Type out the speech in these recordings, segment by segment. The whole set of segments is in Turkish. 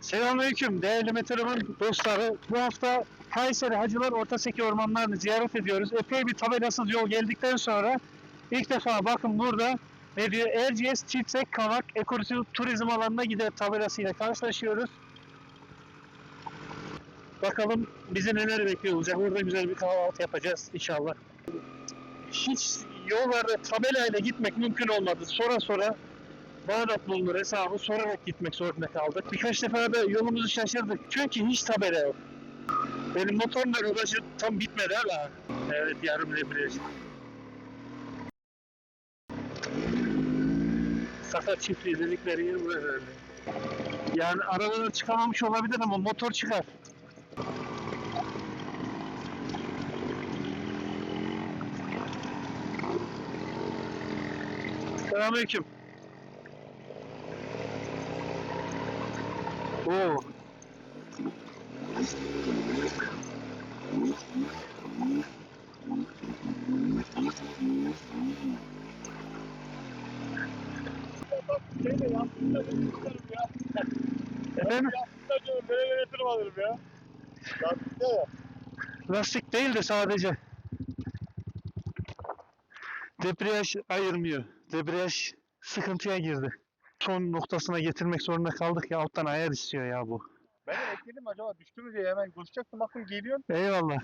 Selamünaleyküm değerli meteorolojik dostları. Bu hafta Kayseri Hacılar Ortaseki ormanlarını ziyaret ediyoruz. Epey bir tabelasız yol geldikten sonra ilk defa bakın burada ne diyor? Erciyes Çiçek Kavak Ekoturizm alanına gider tabelasıyla karşılaşıyoruz. Bakalım bizi neler bekliyor olacak. Orada güzel bir kahvaltı yapacağız inşallah. Hiç yollarda tabelayla gitmek mümkün olmadı. Sonra sonra Bağdat bulunur hesabı sorarak gitmek zorunda kaldık. Birkaç defa da yolumuzu şaşırdık. Çünkü hiç tabela yok. Benim motorun da rodajı tam bitmedi hala. Evet yarım debriyaj. Sakat çiftliği dedikleri yer burası herhalde. Yani arabalar çıkamamış olabilir ama motor çıkar. Selamünaleyküm. Değil de sadece. Debriyaj ayırmıyor. Debriyaj sıkıntıya girdi. Son noktasına getirmek zorunda kaldık ya alttan ayar istiyor ya bu. Ben de bekledim acaba düştü mü diye hemen koşacaktım bakın geliyorsun. Eyvallah.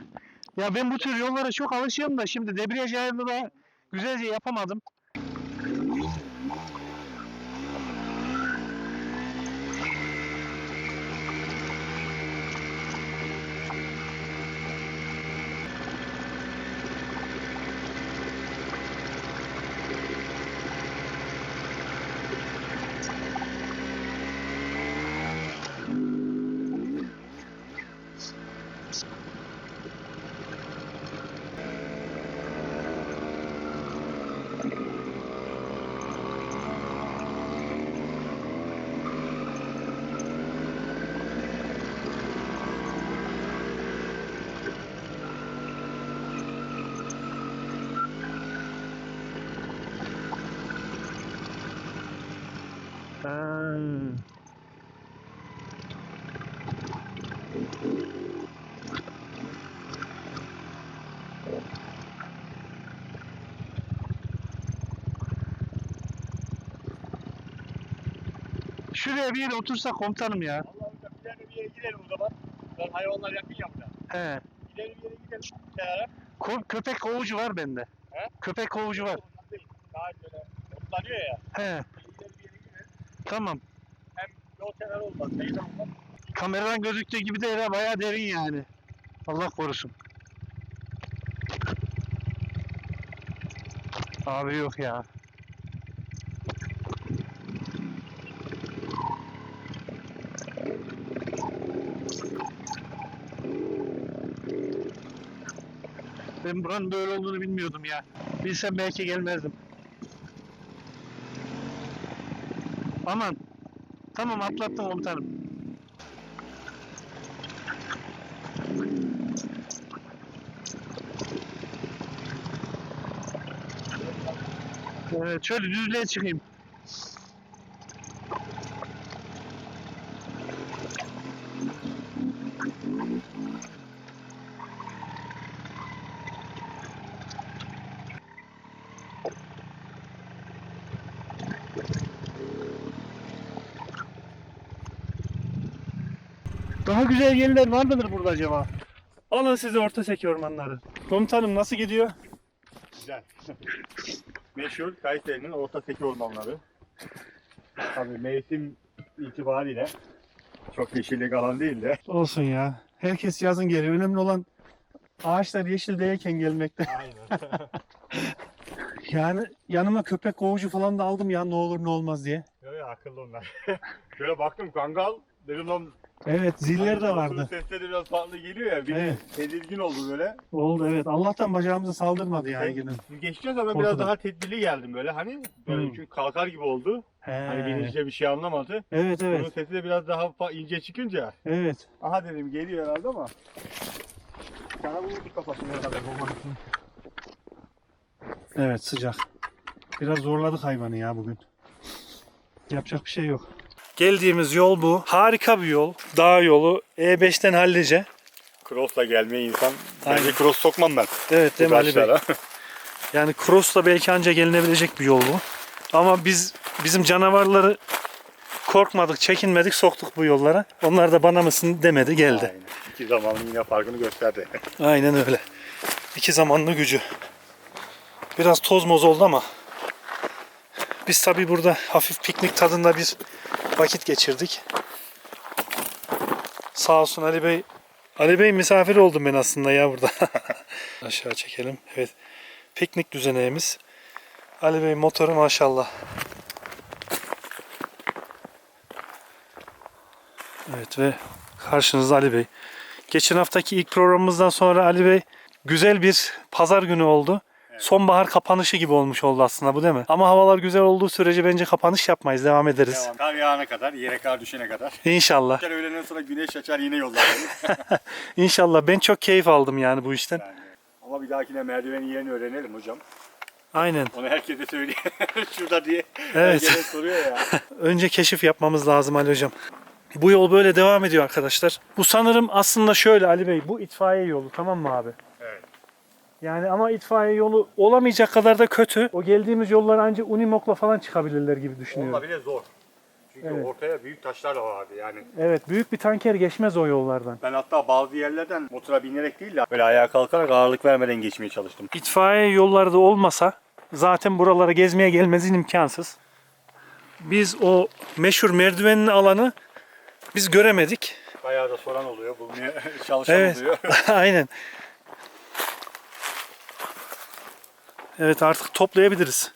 Ya ben bu tür yollara çok alışıyorum da şimdi debriyaj ayarını da güzelce yapamadım. Şuraya bir yere otursak komutanım ya. Vallahi hocam ileride bir yere gidelim o zaman. Ben hayvanlar yakın yaptı. He. İleri bir yere gidelim. Kenara. Ko- köpek kovucu var bende. He? Köpek kovucu var. Değil. Daha böyle otlanıyor ya. He. İleri bir yere gidelim. Tamam. Hem yol kenarı olmaz. Meydan olmaz. Kameradan gözüktüğü gibi de yere bayağı derin yani. Allah korusun. Abi yok ya. Ben buranın böyle olduğunu bilmiyordum ya. Bilsem belki gelmezdim. Aman. Tamam atlattım komutanım. Evet, şöyle düzlüğe çıkayım. Güzel yerler var mıdır burada acaba? Alın size orta seki ormanları. Komutanım nasıl gidiyor? Güzel. Meşhur Kayseri'nin orta seki ormanları. Tabii mevsim itibariyle çok yeşillik alan değil de. Olsun ya. Herkes yazın geliyor. Önemli olan ağaçlar yeşil değilken gelmekte. Aynen. Yani yanıma köpek kovucu falan da aldım ya ne olur ne olmaz diye. Yo yo akıllı onlar. Şöyle baktım kangal dedim lan. Evet ziller de hani vardı. Sesleri biraz farklı geliyor ya. Bir Evet. tedirgin oldu böyle. Oldu evet. Allah'tan bacağımıza saldırmadı yani yine. Geçeceğiz ama biraz daha tedbirli geldim böyle hani. Böyle Hmm. çünkü kalkar gibi oldu. Hani He. binince bir şey anlamadı. Evet Onun evet. sesi de biraz daha ince çıkınca. Evet. Aha dedim geliyor herhalde ama. Sana vurdu kafasını herhalde. Evet sıcak. Biraz zorladık hayvanı ya bugün. Yapacak bir şey yok. Geldiğimiz yol bu. Harika bir yol. Dağ yolu. E5'ten hallice. Cross'la gelmeye insan. Aynen. Bence cross sokmam ben. Evet değil mi Ali Bey? Taşlara. Yani cross'la belki anca gelinebilecek bir yol bu. Ama biz bizim canavarları korkmadık, çekinmedik, soktuk bu yollara. Onlar da bana mısın demedi, geldi. Aynen. İki zamanın yine farkını gösterdi. Aynen öyle. İki zamanlı gücü. Biraz toz moz oldu ama biz tabi burada hafif piknik tadında bir vakit geçirdik. Sağ olsun Ali Bey. Ali Bey misafir oldum ben aslında ya burada. Aşağı çekelim. Evet. Piknik düzeneğimiz. Ali Bey motoru maşallah. Evet ve karşınızda Ali Bey. Geçen haftaki ilk programımızdan sonra Ali Bey güzel bir pazar günü oldu. Sonbahar kapanışı gibi olmuş oldu aslında bu değil mi? Ama havalar güzel olduğu sürece bence kapanış yapmayız. Devam ederiz. Devam. Kar yağana kadar, yere kar düşene kadar. İnşallah. Geçer öğleden sonra güneş açar yine yollardayız. İnşallah. Ben çok keyif aldım yani bu işten. yani. Ama bir dahakine merdivenin yerini öğrenelim hocam. Aynen. Onu herkese söyleyeyim. Şurada diye. Evet. Herkese soruyor ya. Önce keşif yapmamız lazım Ali Hocam. Bu yol böyle devam ediyor arkadaşlar. Bu sanırım aslında şöyle Ali Bey. Bu itfaiye yolu tamam mı abi? Yani ama itfaiye yolu olamayacak kadar da kötü. O geldiğimiz yollar ancak Unimog'la falan çıkabilirler gibi düşünüyorum. Onunla bile zor. Çünkü Evet. ortaya büyük taşlar da vardı yani. Evet büyük bir tanker geçmez o yollardan. Ben hatta bazı yerlerden motora binerek değil de böyle ayağa kalkarak ağırlık vermeden geçmeye çalıştım. İtfaiye yolları da olmasa zaten buralara gezmeye gelmezin imkansız. Biz o meşhur merdivenin alanı biz göremedik. Bayağı da soran oluyor, bulmaya çalışan Evet. oluyor. Aynen. Evet artık toplayabiliriz.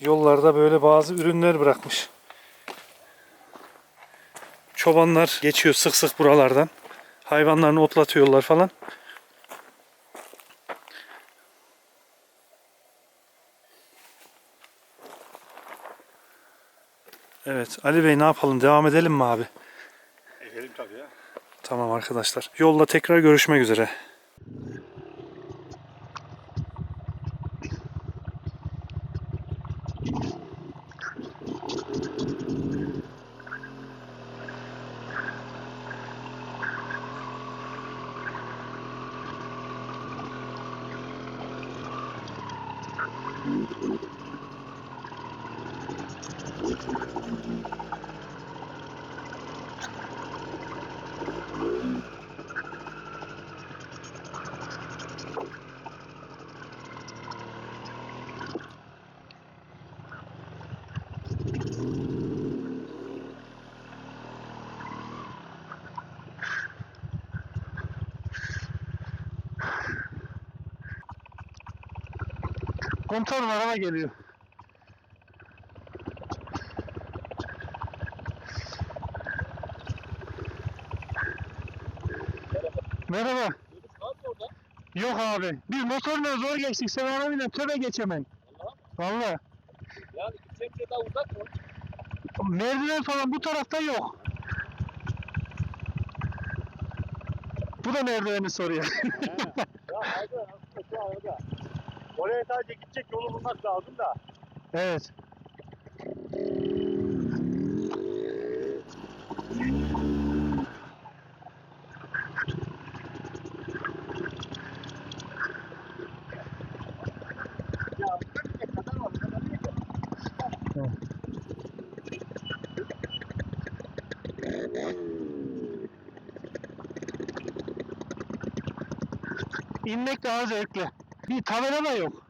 Yollarda böyle bazı ürünler bırakmış. Çobanlar geçiyor sık sık buralardan. Hayvanlarını otlatıyorlar falan. Evet Ali Bey ne yapalım devam edelim mi abi? Edelim tabii ya. Tamam arkadaşlar. Yolda tekrar görüşmek üzere. Komutanım araba geliyor. Merhaba. Yok abi. Biz motorla zor geçtik. Sen arabayla töbe geçemem. Valla. Yani gidecek daha uzak mı? Merdiven falan bu tarafta yok. Bu da merdiveni soruyor. Ya haydi aslında şu arada. Oraya sadece gidecek yolu bulmak lazım da. evet. İnmek daha zevkli. Bir tabela da yok.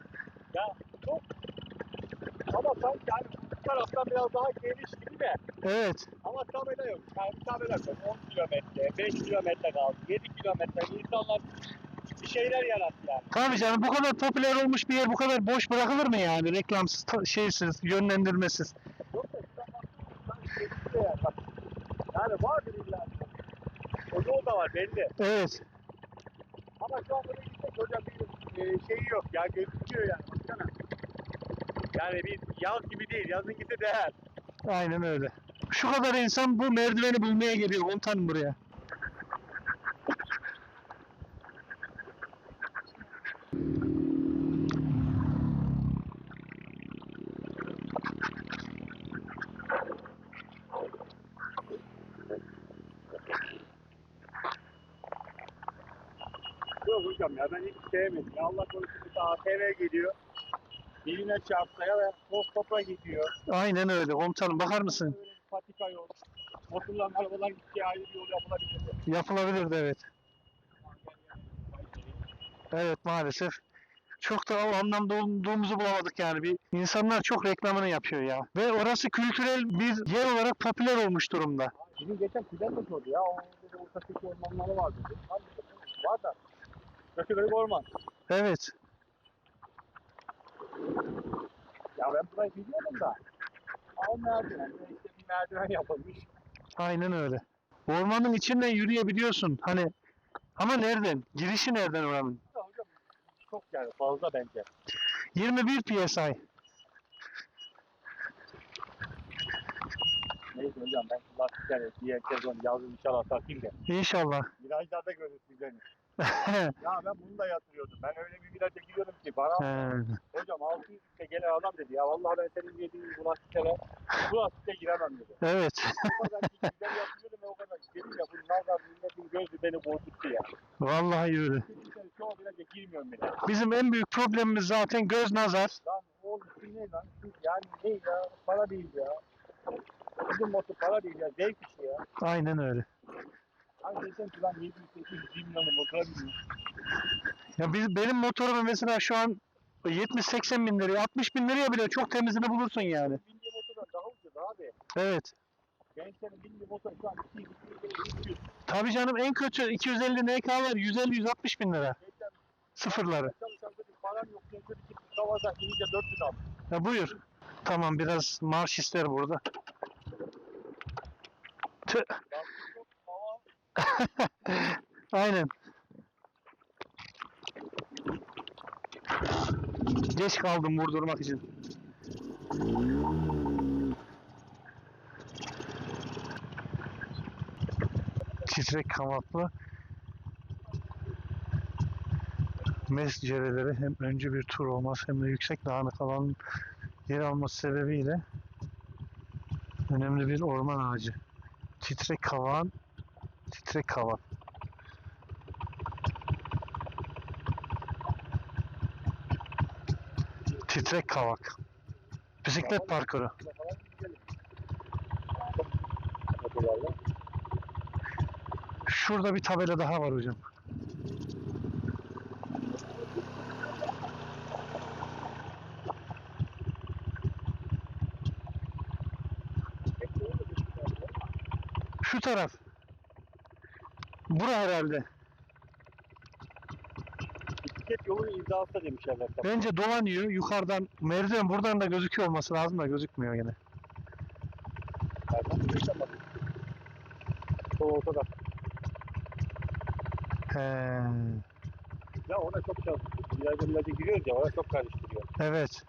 Ama sanki hani bu taraftan biraz daha geniş gibi de. Evet. Ama tabela yok. Yani tabela yok. 10 kilometre, 5 kilometre kaldı, 7 kilometre. İnsanlar bir şeyler yarattı yani. Tabii canım bu kadar popüler olmuş bir yer bu kadar boş bırakılır mı yani? Reklamsız, ta- şeysiz, yönlendirmesiz. Yok da sanki gelişti yani. Bak. Yani vardır illa. O yol da var belli. Evet. Ama şu an buraya gitmek hocam bir e, şeyi yok ya gözüküyor yani baksana. Yani bir yaz gibi değil yazın gibi değer. Aynen öyle. Şu kadar insan bu merdiveni bulmaya geliyor komutanım buraya. Yok hocam ya ben hiç sevmedim. Ya Allah korusun bir ATV geliyor. Birine çarpsa ya da toz topa gidiyor. Aynen öyle komutanım bakar mısın? Böyle bir patika yol. Motorların arabadan gideceği ayrı bir yol yapılabilir. Yapılabilirdi evet. Evet maalesef. Çok da o anlamda olduğumuzu bulamadık yani. Bir insanlar çok reklamını yapıyor ya. Ve orası kültürel bir yer olarak popüler olmuş durumda. Bizim geçen kuzen de sordu ya. O dedi ortak ormanları. Var dedi. Var da. Bir orman. Evet. Ya ben burayı biliyordum da. Al merdiven. İşte bir merdiven yapılmış. Aynen öyle. Ormanın içinden yürüyebiliyorsun. Hani ama nereden? Girişi nereden oranın? Ya hocam çok yani fazla bence. 21 PSI. Neyse hocam ben lastikleri diğer sezon yazın inşallah takayım da. İnşallah. Virajlarda görürsün beni. Ya ben bunu da yatırıyordum. Ben öyle bir viraja giriyorum ki bana hocam 600 litre gelen adam dedi ya vallahi ben senin yediğin bu lastiklere bu lastikle giremem dedi. evet. O kadar güzel yapıyorum ve o kadar dedim ya bu nazar milletin gözü beni korkuttu ya. Vallahi öyle. Çoğu viraja girmiyorum bile. Bizim en büyük problemimiz zaten göz nazar. Lan oğlum şu ne lan? Yani ne ya? Para değil ya. Bizim motor para değil ya. Zevk işi ya. Aynen öyle. Hani desem ki lan 700 800 milyonu motora biniyor. Ya biz, benim motorum mesela şu an 70-80 bin liraya, 60 bin liraya bile çok temizini bulursun yani. Bindiği motordan daha ucuz abi. Evet. Gençlerin bindiği motor şu an 200 200 Tabii canım en kötü 250 NK'lar 150-160 bin lira. Sıfırları. çalışan çocuk yok. çocuk gitti kavadan inince 400 aldı. Ya buyur. Tamam biraz marş ister burada. Tüh. Aynen. Geç kaldım vurdurmak için. Titrek kanatlı mescereleri hem öncü bir tur olması hem de yüksek dağınık alanın yer alması sebebiyle önemli bir orman ağacı. Titrek kavan, titrek kavan. Titrek kavak. Bisiklet parkuru. Şurada bir tabela daha var hocam. Şu taraf. Bura herhalde. Bisiklet yolun imzası demişler zaten. Bence dolanıyor. Yukarıdan merdiven buradan da gözüküyor olması lazım da gözükmüyor yine. Pardon. Tamam. Sol ortada. He, Ya ona çok çalışıyor. Virajda viraja giriyoruz ya ona çok karıştırıyor. evet.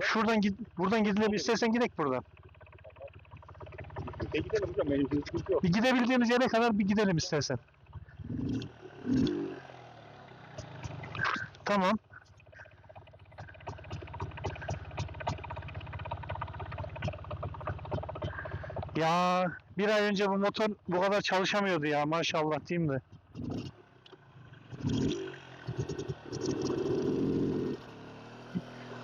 Şuradan git, buradan gidilebilir. İstersen gidek buradan. E gidelim hocam benim bir sıkıntı yok. Bir gidebildiğimiz yere kadar bir gidelim istersen. Tamam. Ya bir ay önce bu motor bu kadar çalışamıyordu ya maşallah diyeyim de.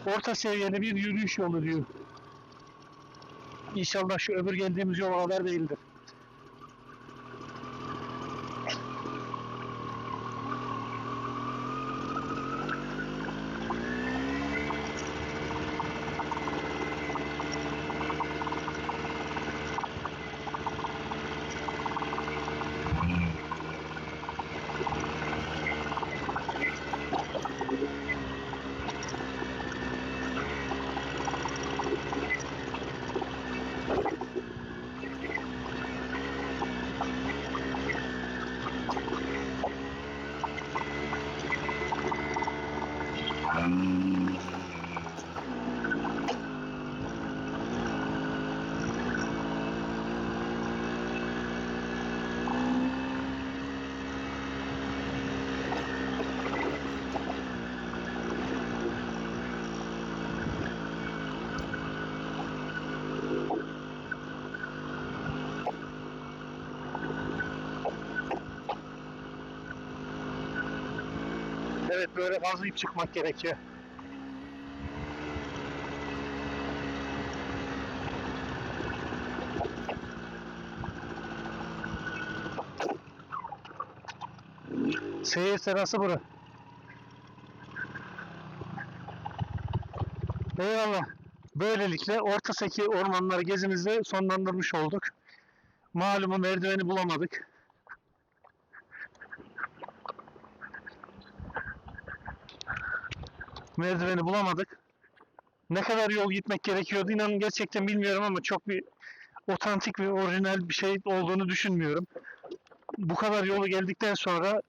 Orta seviyeli bir yürüyüş yolu diyor. İnşallah şu öbür geldiğimiz yol kadar değildir. Evet böyle gazlayıp çıkmak gerekiyor. Seyir terası bura. Eyvallah. Böylelikle Ortaseki ormanları gezimizi sonlandırmış olduk. Malumu merdiveni bulamadık. Merdiveni bulamadık. Ne kadar yol gitmek gerekiyordu inanın gerçekten bilmiyorum ama çok bir otantik ve orijinal bir şey olduğunu düşünmüyorum. Bu kadar yolu geldikten sonra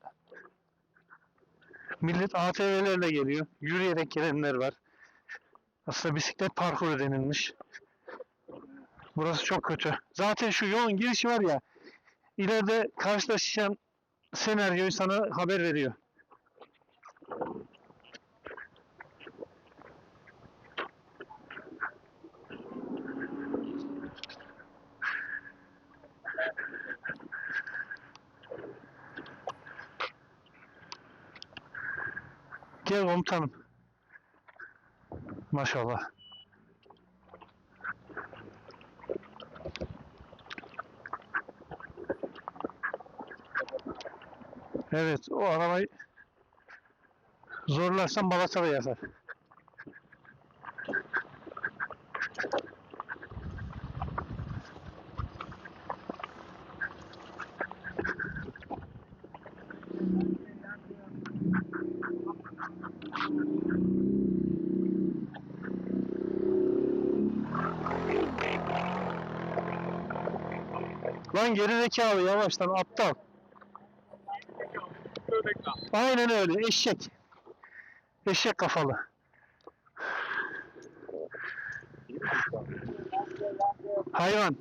millet ATV'lerle geliyor. Yürüyerek gelenler var. Aslında bisiklet parkuru denilmiş. Burası çok kötü. Zaten şu yolun girişi var ya ileride karşılaşacağın senaryoyu sana haber veriyor. Gel komutanım. Maşallah. Evet, o arabayı zorlarsan balata da Lan geri zekalı yavaştan aptal. Aynen öyle eşek. Eşek kafalı. Hayvan.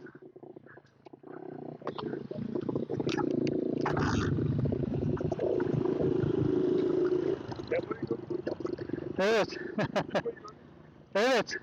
Evet. evet.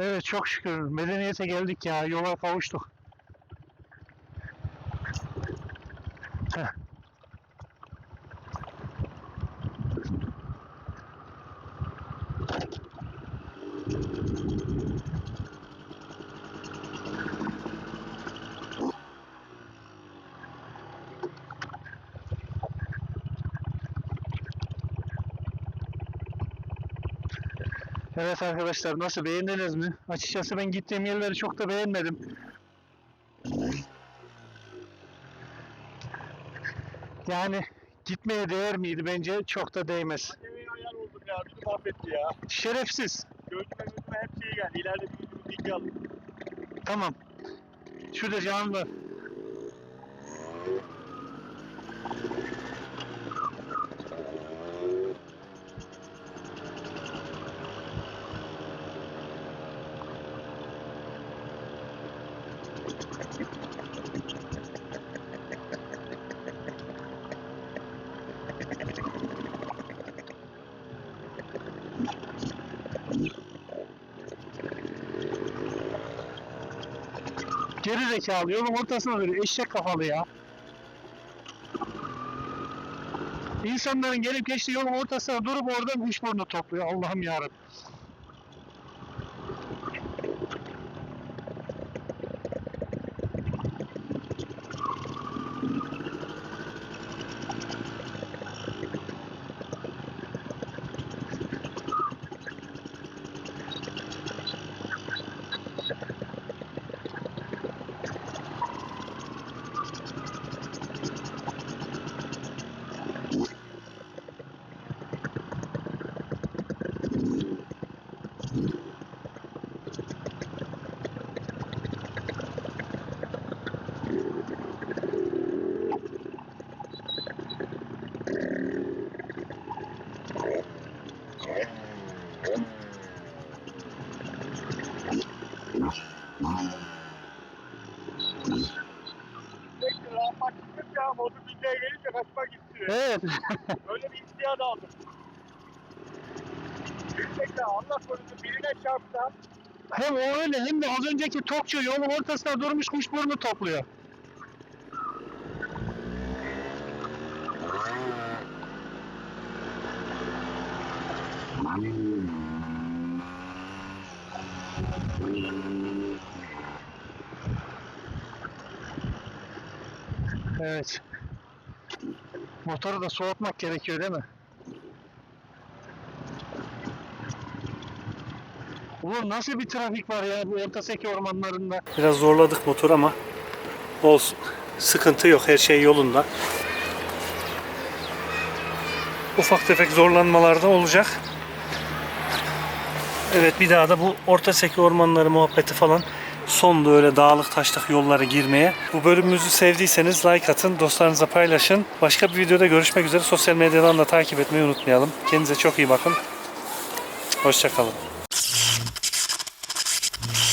Evet çok şükür medeniyete geldik ya yola kavuştuk. Evet arkadaşlar nasıl beğendiniz mi? Açıkçası ben gittiğim yerleri çok da beğenmedim. Yani gitmeye değer miydi? Bence çok da değmez. Yemeğe ayar oldum ya. Ya. Şerefsiz. Gözüme gözüme hep şey geldi. İleride bir bilgi aldım. Tamam. Şurada can zekalı yolun ortasına duruyor. Eşek kafalı ya. İnsanların gelip geçtiği yolun ortasına durup oradan kuş burnu topluyor. Allah'ım yarabbim. Evet. Öyle bir hissiyat aldım. Gerçekten Allah korusun birine çarpsa Hem o öyle hem de az önceki tokçu yolun ortasında durmuş kuşburnu topluyor. Evet. Motoru da soğutmak gerekiyor değil mi? Ulan nasıl bir trafik var ya bu Ortaseki ormanlarında? Biraz zorladık motor ama olsun. Sıkıntı yok. Her şey yolunda. Ufak tefek zorlanmalar da olacak. Evet bir daha da bu Ortaseki ormanları muhabbeti falan sonda öyle dağlık taşlık yollara girmeye. Bu bölümümüzü sevdiyseniz like atın, dostlarınıza paylaşın. Başka bir videoda görüşmek üzere. Sosyal medyadan da takip etmeyi unutmayalım. Kendinize çok iyi bakın. Hoşçakalın.